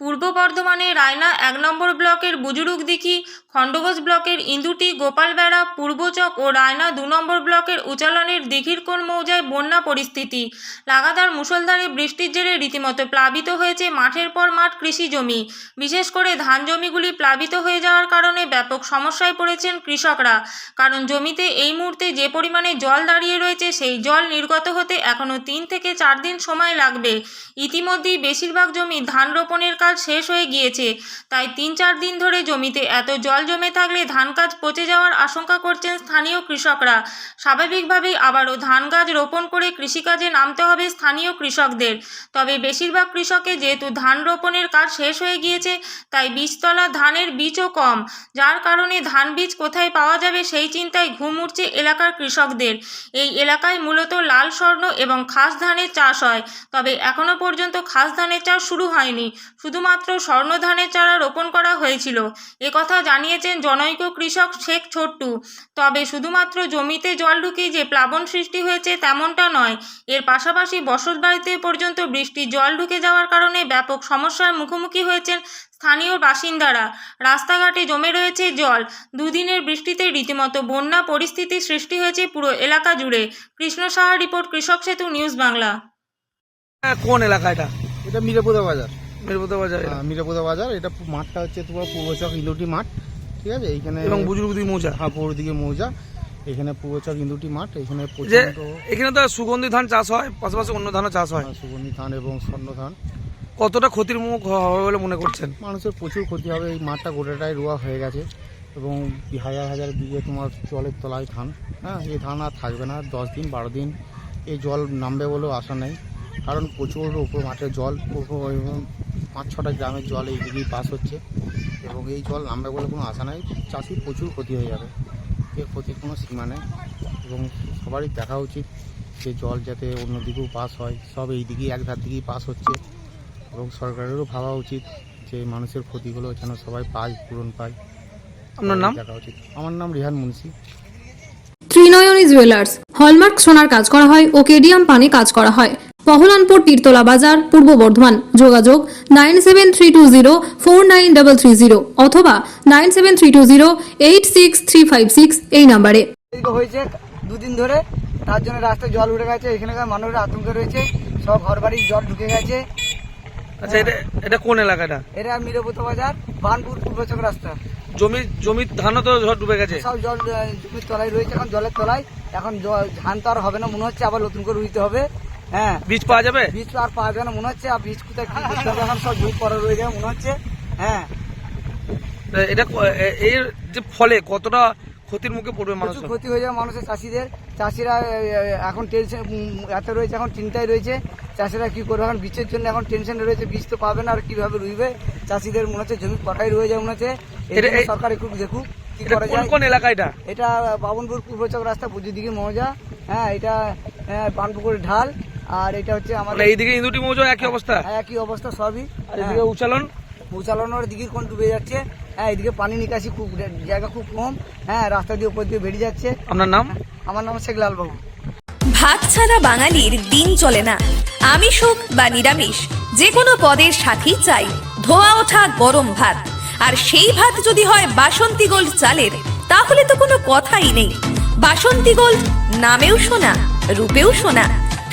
পূর্ব বর্ধমানের রায়না এক নম্বর ব্লকের বুজুরুকদিঘি খণ্ডঘোষ ব্লকের ইন্দুটি, গোপালবেড়া পূর্বচক ও রায়না দু নম্বর ব্লকের উচালনের দিঘিরকোণ মৌজায় বন্যা পরিস্থিতি? লাগাতার মুষলধারে বৃষ্টির জেরে রীতিমতো প্লাবিত হয়েছে মাঠের পর মাঠ কৃষি জমি। বিশেষ করে ধান জমিগুলি প্লাবিত হয়ে যাওয়ার কারণে ব্যাপক সমস্যায় পড়েছেন কৃষকরা। কারণ জমিতে এই মুহূর্তে যে পরিমাণে জল দাঁড়িয়ে রয়েছে, সেই জল নির্গত হতে এখনও তিন থেকে চার দিন সময় লাগবে। ইতিমধ্যেই বেশিরভাগ জমি ধান রোপণের কাজ শেষ হয়ে গিয়েছে। তাই তিন চার দিন ধরে জমিতে এত জল জমে থাকলে ধান গাছ পচে যাওয়ার আশঙ্কা করছেন স্থানীয় কৃষকরা। স্বাভাবিকভাবেই আবারও ধান গাছ রোপণ করে কৃষিকাজে নামতে হবে স্থানীয় কৃষকদের। তবে বেশিরভাগ কৃষকের যেহেতু ধান রোপণের কাজ শেষ হয়ে গিয়েছে, তাই বীজতলা ধানের বীজও কম। যার কারণে ধান বীজ কোথায় পাওয়া যাবে সেই চিন্তায় ঘুম উঠছে এলাকার কৃষকদের। এই এলাকায় মূলত লাল স্বর্ণ এবং খাস ধানের চাষ হয়। তবে এখনও পর্যন্ত খাস ধানের চাষ শুরু হয়নি। শুধুমাত্র স্বর্ণ ধানের চারা রোপণ করা হয়েছিল। একথা জানিয়েছেন জনৈক কৃষক শেখ ছোট্টু। তবে শুধুমাত্র জমিতে জল ঢুকেই যে প্লাবন সৃষ্টি হয়েছে তেমনটা নয় এর পাশাপাশি বসতবাড়িতে পর্যন্ত বৃষ্টির জল ঢুকে যাওয়ার কারণে ব্যাপক সমস্যার মুখোমুখি হয়েছেন স্থানীয় বাসিন্দারা। রাস্তাঘাটে জমে রয়েছে জল। দুদিনের বৃষ্টিতে রীতিমতো বন্যা পরিস্থিতি সৃষ্টি হয়েছে পুরো এলাকা জুড়ে। কৃষ্ণ সাহা রিপোর্ট কৃষক সেতু নিউজ বাংলা। হ্যাঁ, কোন এলাকা এটা? এটা মিরাপুদা বাজার। মিরপুতা বাজার হ্যাঁ, মিরাপুদা বাজার এটা মাঠটা হচ্ছে তোমার পূর্বচক ইন্দুটি মাঠ ঠিক আছে? এইখানে এবং বুজুর্গদি মৌজা। হ্যাঁ পূর্ব দিকে মৌজা। এখানে পূর্বচক ইন্দুটি মাঠ এখানে এখানে তো সুগন্ধি ধান চাষ হয় পাশাপাশি অন্য ধানও চাষ হয়। সুগন্ধি ধান এবং স্বর্ণ ধান। কতটা ক্ষতির মুখ হবে বলে মনে করছেন? মানুষের প্রচুর ক্ষতি হবে এই মাঠটা গোটাটাই রোয়া হয়ে গেছে এবং হাজার হাজার বিঘে তোমার জলের তলায় ধান। হ্যাঁ এই ধান আর থাকবে না দশ দিন বারো দিন এই জল নামবে বলেও আশা নেই। কারণ প্রচুর উপর মাঠে জল পাঁচ ছটা গ্রামের জল এই দিকেই পাস হচ্ছে এবং এই জল নামবে বলে কোনো আশা নাই চাষির প্রচুর ক্ষতি হয়ে যাবে। এর ক্ষতির কোনো সীমা নেই এবং সবারই দেখা উচিত যে জল যাতে অন্যদিকেও পাস হয়। সব এই দিকেই এক ধার দিকেই পাস হচ্ছে এবং সরকারেরও ভাবা উচিত যে মানুষের ক্ষতিগুলো যেন সবাই পায় পূরণ পায়। আপনার নাম? দেখা উচিত। আমার নাম রিহান মুন্সি। ত্রিনয়নী জুয়েলার্স হলমার্ক সোনার কাজ করা হয় ও কেডিয়াম পানে কাজ করা হয়। পহলানপুর তীরতলা বাজার পূর্ব বর্ধমান। যোগাযোগ nine seven three two zero four nine double three zero অথবা nine seven three two zero eight six three five six এই নাম্বারে। হয়েছে দুদিন ধরে তার জন্য রাস্তায় জল উঠে গেছে এখানকার মানুষের আতঙ্ক রয়েছে সব ঘর বাড়ির জল ঢুকে গেছে। আচ্ছা এটা এটা কোন এলাকাটা? এটা মিরপুত বাজার বানপুর পূর্বচক রাস্তা। জমি জমির ধানও তো ঝড় ডুবে গেছে? সব জল জমির তলায় রয়েছে এখন জলের তলায়। এখন ধান তো আর হবে না মনে হচ্ছে আবার নতুন করে রুইতে হবে। হ্যাঁ। বীজ পাওয়া যাবে? বীজ আর পাওয়া যাবে না মনে হচ্ছে আর বীজ কোথায় কি করতে হবে এখন সব জমি পরে রয়ে যাবে মনে হচ্ছে। হ্যাঁ। এটা এর যে ফলে কতটা ক্ষতির মুখে পড়বে মানুষ ক্ষতি হয়ে যাবে মানুষের চাষিদের। চাষিরা এখন টেনশন এত রয়েছে এখন চিন্তায় রয়েছে। চাষিরা কি করবে? এখন বীজের জন্য এখন টেনশনে রয়েছে বীজ তো পাবে না আর কীভাবে রুইবে? চাষিদের মনে হচ্ছে জমি পটাই রয়ে যায় মনে হচ্ছে। এটা- সরকার একটু দেখুক কি করা যায়। কোন এলাকা এটা? এটা বাবনপুর পূর্বচক রাস্তা পুজোদিকে মৌজা। হ্যাঁ এটা আহ, পানপুকুরের ঢাল। আর এটা হচ্ছে আমাদের এইদিকে ইন্দুটি মৌজা একই অবস্থা? হ্যাঁ, একই অবস্থা সবই। আর এদিকে উচ্চালন? পৌঁছানোর দিকে কোন ডুবে যাচ্ছে। হ্যাঁ এদিকে পানি নিকাশি খুব জায়গা খুব কম। হ্যাঁ রাস্তা দিয়ে উপর দিয়ে বেরিয়ে যাচ্ছে। আপনার নাম? আমার নাম শেখ লালবাবু ভাত ছাড়া বাঙালির দিন চলে না। আমিষ হোক বা নিরামিষ যে কোনো পদের সাথেই চাই। ধোয়া ওঠা গরম ভাত। আর সেই ভাত যদি হয় বাসন্তী গোল্ড চালের তাহলে তো কোনো কথাই নেই। বাসন্তী গোল্ড নামেও শোনা রূপেও শোনা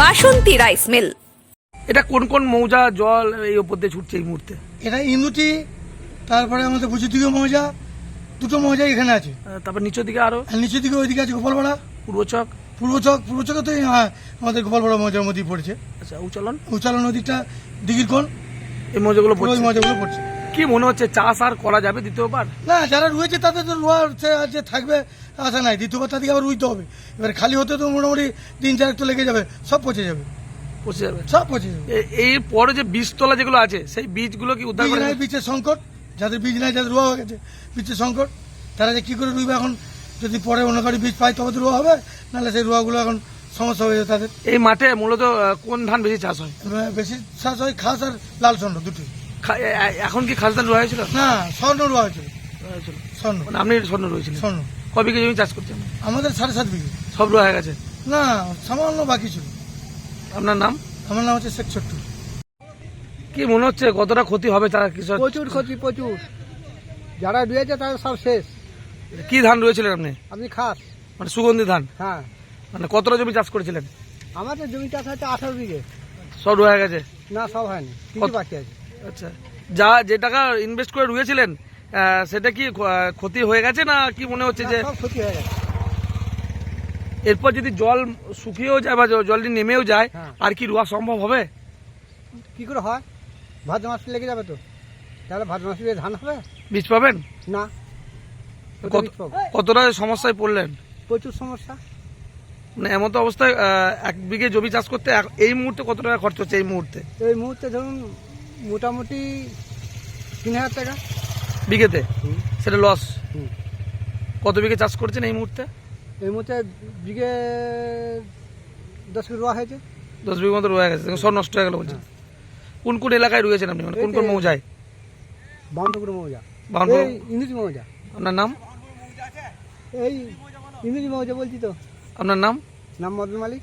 বাসন্তী রাইস মিল। এটা কোন কোন মৌজা জল এই ওপর দিয়ে ছুটছে এই মুহূর্তে? এটা ইন্দুটি তারপরে আমাদের বুঝিদিকে মৌজা দুটো মৌজা এখানে আছে। তারপর নিচের দিকে আরও? নিচের দিকে ওইদিকে আছে গোপালপাড়া। পূর্বচক? পূর্বচক পূর্বচকে তো হ্যাঁ, আমাদের গোপালপাড়া মৌজার মধ্যেই পড়েছে। আচ্ছা উচ্চালন? উচালা নদীটা দিঘির কোন এই মৌজাগুলো পড়ছে। মৌজাগুলো পড়ছে। কি মনে হচ্ছে চাষ আর করা যাবে দ্বিতীয়বার? না যারা রয়েছে তাদের তো রোয়া সে- যে থাকবে আশা নাই। দ্বিতীয়বার তাদেরকে আবার রুইতে হবে। এবার খালি হতে তো মোটামুটি তিন চার তো লেগে যাবে সব পচে যাবে। পচে যাবে। সব পচে যাবে। এ- এর পরে যে বীজতলা যেগুলো আছে সেই বীজগুলো কি উদ্ধার করে বীজের সংকট। যাদের বীজ নাই যাদের রোয়া হয়ে গেছে বীজের সংকট। তারা যে কি করে রুইবে এখন? যদি পরে অন্য কারি বীজ পায় তবে তো রোয়া হবে নাহলে সেই রোয়াগুলো এখন সমস্যা হয়ে যাবে তাদের। এই মাঠে মূলত কোন ধান বেশি চাষ হয়? বেশি চাষ হয় খাস আর লাল স্বর্ণ দুটোই। এখন কি খাস ধান রোয়া হয়েছিল? না স্বর্ণ রোয়া হয়েছিল। স্বর্ণ। মানে আপনি স্বর্ণ রয়েছিলেন? স্বর্ণ। ক বিঘে জমি চাষ করছেন আমাদের সাড়ে সাত বিঘে। সব রোয়া হয়ে গেছে? না সামান্য বাকি ছিল। আপনার নাম? আমার নাম হচ্ছে শেখ ছোট্টু কি মনে হচ্ছে কতটা ক্ষতি হবে তারা কৃষক? প্রচুর ক্ষতি প্রচুর। যারা রয়েছে তাদের সব শেষ। কি ধান রয়েছিলেন আপনি? আপনি খাস। মানে সুগন্ধি ধান? হ্যাঁ। মানে কতটা জমি চাষ করেছিলেন? আমাদের জমি চাষ হচ্ছে আঠারো বিঘে। সব রোয়া হয়ে গেছে? না সব হয়নি। কিছু কত- বাকি আছে। আচ্ছা। যা যে টাকা ইনভেস্ট করে রুয়েছিলেন সেটা কি ক্ষতি হয়ে গেছে না কি মনে হচ্ছে যে ক্ষতি হয়ে গেছে। এরপর যদি জল শুকিয়েও যায় বা জলটি নেমেও যায় হ্যাঁ। আর কি রোয়া সম্ভব হবে? কি করে হয়? ভাদ্র মাস লেগে যাবে তো। তাহলে ভাদ্র মাসে ধান হবে? বীজ পাবেন? না? কতটা সমস্যায় পড়লেন? প্রচুর সমস্যা। মানে এমন তো অবস্থায় এক বিঘে জমি চাষ করতে এই মুহূর্তে কত টাকা খরচ হচ্ছে এই মুহূর্তে? এই মুহূর্তে ধরুন মোটামুটি তিন হাজার টাকা। বিঘেতে? সেটা লস কত বিঘে চাষ করছেন এই মুহূর্তে? এই মুহূর্তে বিঘে দশ কিলো রোয়া হয়েছে। দশ বিঘে মতো রয়ে গেছে সব নষ্ট হয়ে গেল বলছেন কোন কোন এলাকায় রয়েছেন আপনি মানে? কোন কোন মৌজায়? বাউন্ডপুকুর মৌজা। এই ইন্দুজি মৌজা। আপনার নাম? এই ইন্দুজি মৌজা বলছি তো। আপনার নাম? নাম মদন মালিক।